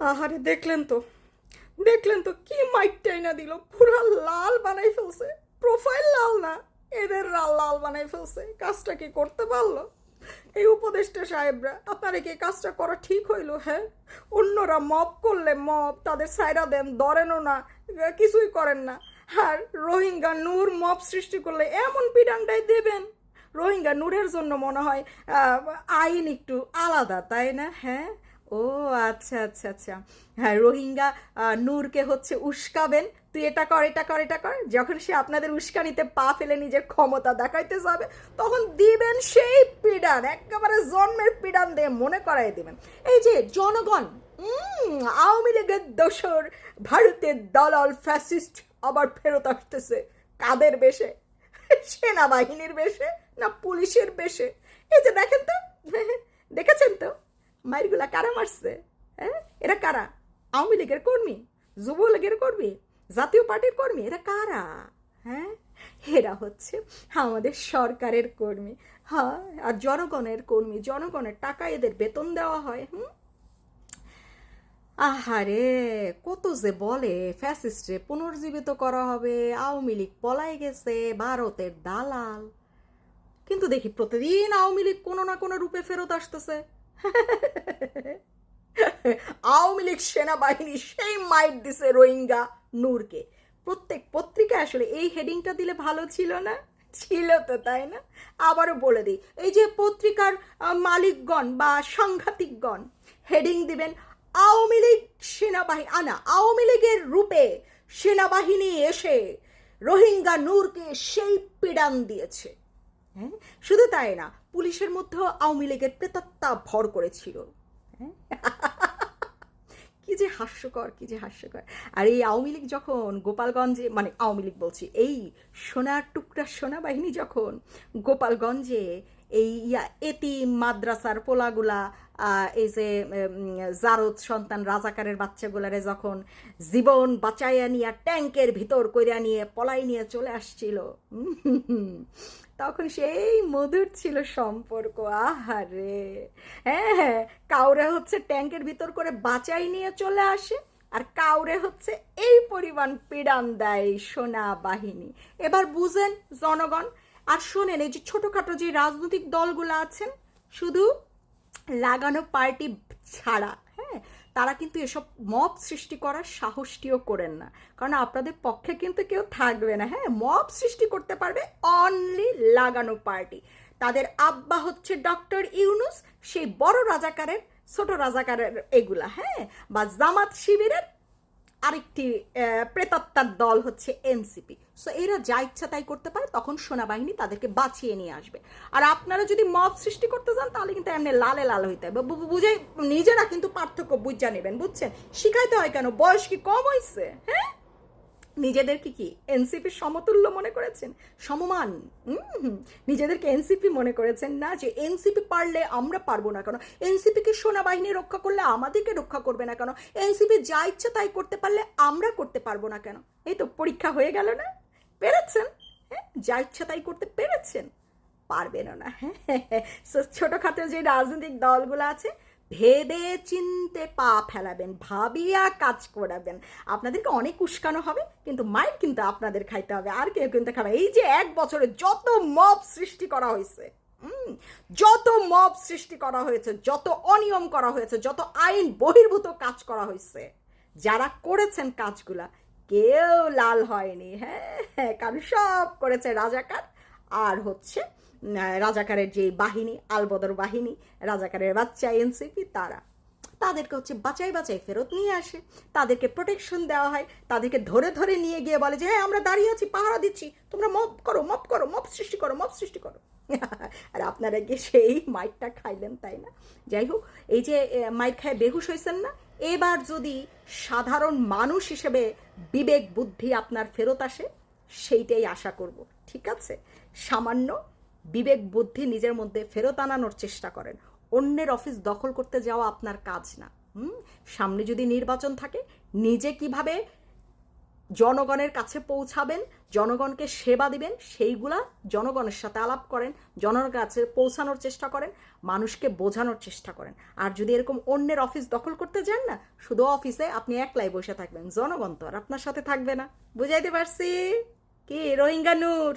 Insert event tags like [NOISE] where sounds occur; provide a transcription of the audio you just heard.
আহারে, দেখলেন তো। দেখলেন তো কি মাইকটাই না দিল। পুরা লাল বানাই ফেলছে। প্রোফাইল লাল না, এদের লাল লাল বানাই ফেলছে। কাজটা কি করতে পারল? এই উপদেষ্টা সাহেবরা, আপনারা কি কাজটা করা ঠিক হইল? হ্যাঁ। অন্যরা মব করলে মব তাদের সাইরা দেন, ধরেনও না, কিছুই করেন না। আর রোহিঙ্গা নূর মব সৃষ্টি করলে এমন পিডানটাই দেবেন। রোহিঙ্গা নূরের জন্য মনে হয় আইন একটু আলাদা, তাই না? হ্যাঁ? ও আচ্ছা আচ্ছা আচ্ছা। হ্যাঁ রোহিঙ্গা নূরকে হচ্ছে উস্কাবেন। তুই এটা কর এটা কর এটা কর। যখন সে আপনাদের উস্কানিতে পা ফেলে নিজের ক্ষমতা দেখাইতে যাবে, তখন দিবেন সেই পিডান, একেবারে জন্মের পিডান দিয়ে মনে করাই দিবেন। এই যে, জনগণ আওয়ামী লীগের দোসর ভারতের দালাল ফ্যাসিস্ট আবার ফেরত আসতেছে। কাদের বেশে? সেনাবাহিনীর বেশে? না, পুলিশের বেশে। এই যে দেখেন তো, [LAUGHS] দেখেছেন তো? মাইরগুলা কারা মারছে? হ্যাঁ? এরা কারা? আওয়ামী লীগের কর্মী? যুবলীগের কর্মী? জাতীয় পার্টির কর্মী? এরা কারা? হ্যাঁ? এরা হচ্ছে আমাদের সরকারের কর্মী। হ্যাঁ আর জনগণের কর্মী। জনগণের টাকা এদের বেতন দেওয়া হয়, হুম? আহারে, কত যে বলে, ফ্যাসিস্টে পুনর্জীবিত করা হবে, আওয়ামী লীগ পলাই গেছে, ভারতের দালাল। কিন্তু দেখি প্রতিদিন আওয়ামী লীগ কোনো না কোনো রূপে ফেরত আসতেছে। আওয়ামী লীগ সেনাবাহিনী সেই মাইট দিছে রোহিঙ্গা নূরকে। প্রত্যেক পত্রিকা আসলে এই হেডিংটা দিলে ভালো ছিল না? ছিল তো, তাই না? আবারও বলে দিই, এই যে পত্রিকার মালিকগণ বা সাংঘাতিকগণ, হেডিং দিবেন আওয়ামী লীগ সেনাবাহিনী আনা আওয়ামী লীগের রূপে সেনাবাহিনী এসে রোহিঙ্গা নূরকে সেই পীড়ান দিয়েছে। হ্যাঁ? শুধু তাই না, পুলিশের মধ্যেও আওয়ামী লীগের প্রেতাত্মা ভর করেছিল। হ্যাঁ? [LAUGHS] কি যে হাস্যকর, কি যে হাস্যকর। আর এই আওয়ামী লীগ যখন গোপালগঞ্জে মানে আওয়ামী লীগ বলছি, এই সোনার টুকরা সোনা বাহিনী যখন গোপালগঞ্জে এই এতিম, মাদ্রাসার পোলাগুলা এই যে জারদ সন্তান রাজাকারের বাচ্চাগুলারে যখন জীবন বাঁচাইয়া নিয়ে ট্যাঙ্কের ভিতর কইরা নিয়ে পলাই নিয়ে চলে আসছিল, তখন সেই মধুর ছিল সম্পর্ক, আহারে। হ্যাঁ হ্যাঁ কাউরে হচ্ছে ট্যাঙ্কের ভিতর করে বাঁচাই নিয়ে চলে আসে, আর কাউরে হচ্ছে এই পরিমাণ পীড়ান দেয় সোনা বাহিনী। এবার বুঝেন জনগণ আর শোনেন, এই যে ছোটোখাটো যে রাজনৈতিক দলগুলো আছেন, শুধু লাগানো পার্টি ছাড়া হ্যাঁ তারা কিন্তু এসব মব সৃষ্টি করার সাহসটিও করেন না। কারণ আপনাদের পক্ষে কিন্তু কেউ থাকবে না হ্যাঁ মব সৃষ্টি করতে পারবে অনলি লাগানো পার্টি। তাদের আব্বা হচ্ছে ডক্টর ইউনুস, সেই বড় রাজাকারের, ছোট রাজাকারের এগুলা হ্যাঁ বা জামাত শিবিরের আরেকটি প্রেতাত্মার দল হচ্ছে এনসিপি। সো এরা যা ইচ্ছা তাই করতে পারে, তখন সেনাবাহিনী তাদেরকে বাঁচিয়ে নিয়ে আসবে। আর আপনারা যদি মত সৃষ্টি করতে চান তাহলে কিন্তু এমনি লালে লাল হইতে হবে। বুঝে, নিজেরা কিন্তু পার্থক্য বুঝা নেবেন, বুঝছেন? শিখাইতে হয় কেন? বয়স কি কম হয়েছে হ্যাঁ? নিজেদেরকে কি এনসিপির সমতুল্য মনে করেছেন? সমমান। নিজেদেরকে এনসিপি মনে করেছেন না যে এনসিপি পারলে আমরা পারব না কেন? এনসিপিকে সেনাবাহিনী রক্ষা করলে আমাদেরকে রক্ষা করবে না কেন? এনসিপি যা ইচ্ছা তাই করতে পারলে আমরা করতে পারব না কেন? এই তো পরীক্ষা হয়ে গেল না? পেরেছেন? হ্যাঁ? যা ইচ্ছা তাই করতে পেরেছেন। পারবেন না। হ্যাঁ? [LAUGHS] ছোটখাটো যে রাজনৈতিক দলগুলো আছে ভেবে চিনতে পা ফেলাবেন, ভাবিয়া কাজ করাবেন। আপনাদেরকে অনেক উস্কানো হবে, কিন্তু মাইর কিন্তু আপনাদের খাইতে হবে, আর কেউ কিন্তু খাবে এই যে এক বছরে যত মব সৃষ্টি করা হয়েছে যত মব সৃষ্টি করা হয়েছে, যত অনিয়ম করা হয়েছে, যত আইন বহির্ভূত কাজ করা হয়েছে, যারা করেছেন কাজগুলা, কেউ লাল হয়নি। হ্যাঁ কারণ সব করেছে রাজাকার আর হচ্ছে রাজাকারের যে বাহিনী, আলবদর বাহিনী, রাজাকারের বাচ্চা, এনসিপি, তারা। তাদেরকে হচ্ছে বাঁচাই বাঁচাই ফেরত নিয়ে আসে। তাদেরকে প্রোটেকশন দেওয়া হয়। তাদেরকে ধরে ধরে নিয়ে গিয়ে বলে যে হ্যাঁ আমরা দাঁড়িয়ে আছি, পাহারা দিচ্ছি। তোমরা মপ করো মপ করো, মপ সৃষ্টি করো, মপ সৃষ্টি করো। [LAUGHS] আর আপনারা গিয়ে সেই মাইকটা খাইলেন, তাই না? যাই হোক, এই যে মাইক খায় বেহুশ হয়েছেন না। এবার যদি সাধারণ মানুষ হিসেবে বিবেক, বুদ্ধি আপনার ফেরত আসে সেইটাই আশা করব, ঠিক আছে? সামান্য বিবেক বুদ্ধি নিজের মধ্যে ফেরত আনানোর চেষ্টা করেন। অন্যের অফিস দখল করতে যাওয়া আপনার কাজ না, হুম? সামনে যদি নির্বাচন থাকে, নিজে কীভাবে জনগণের কাছে পৌঁছাবেন, জনগণকে সেবা দিবেন, সেইগুলা জনগণের সাথে আলাপ করেন, জনগণের কাছে পৌঁছানোর চেষ্টা করেন, মানুষকে বোঝানোর চেষ্টা করেন। আর যদি এরকম অন্যের অফিস দখল করতে যান না, শুধু অফিসে আপনি একলাই বসে থাকবেন, জনগণ তো আর আপনার সাথে থাকবে না। বুঝাইতে পারছি? কি রোহিঙ্গা নূর?